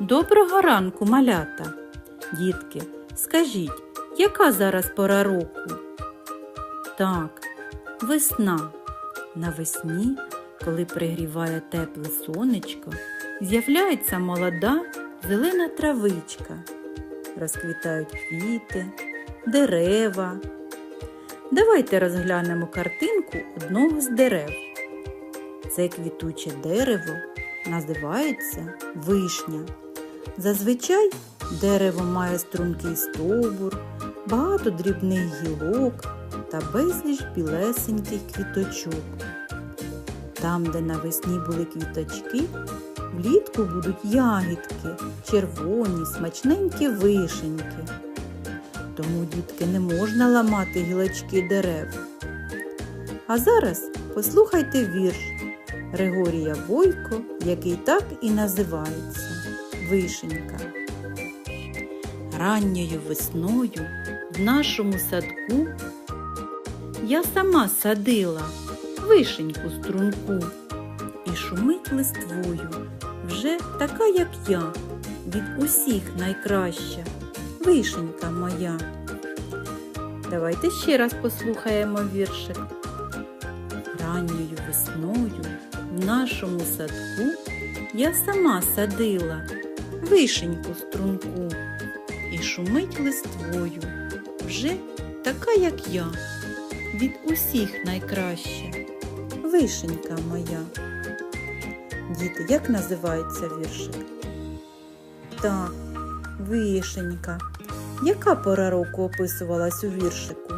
Доброго ранку, малята. Дітки, скажіть, яка зараз пора року? Так, весна. Навесні, коли пригріває тепле сонечко, з'являється молода зелена травичка. Розквітають квіти, дерева. Давайте розглянемо картинку одного з дерев. Це квітуче дерево називається вишня. Зазвичай дерево має стрункий стовбур, багато дрібних гілок та безліч білесеньких квіточок. Там, де навесні були квіточки, влітку будуть ягідки, червоні, смачненькі вишеньки. Тому, дітки, не можна ламати гілочки дерев. А зараз послухайте вірш Григорія Бойко, який так і називається Вишенька. Ранньою весною в нашому садку я сама садила вишеньку струнку і шумить листвою, вже така, як я, від усіх найкраща, вишенька моя. Давайте ще раз послухаємо віршик. Ранньою весною в нашому садку я сама садила вишеньку струнку і шумить листвою, вже така, як я, від усіх найкраща, вишенька моя. Діти, як називається віршик? Так, вишенька. Яка пора року описувалась у віршику?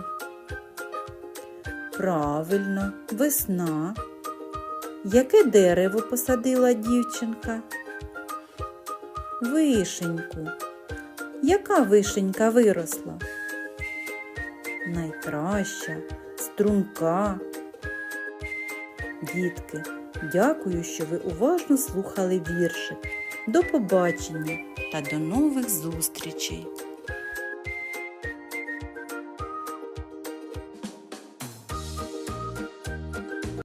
Правильно, весна. Яке дерево посадила дівчинка? Вишеньку. Яка вишенька виросла? Найкраща, струнка. Дітки, дякую, що ви уважно слухали віршик. До побачення та до нових зустрічей!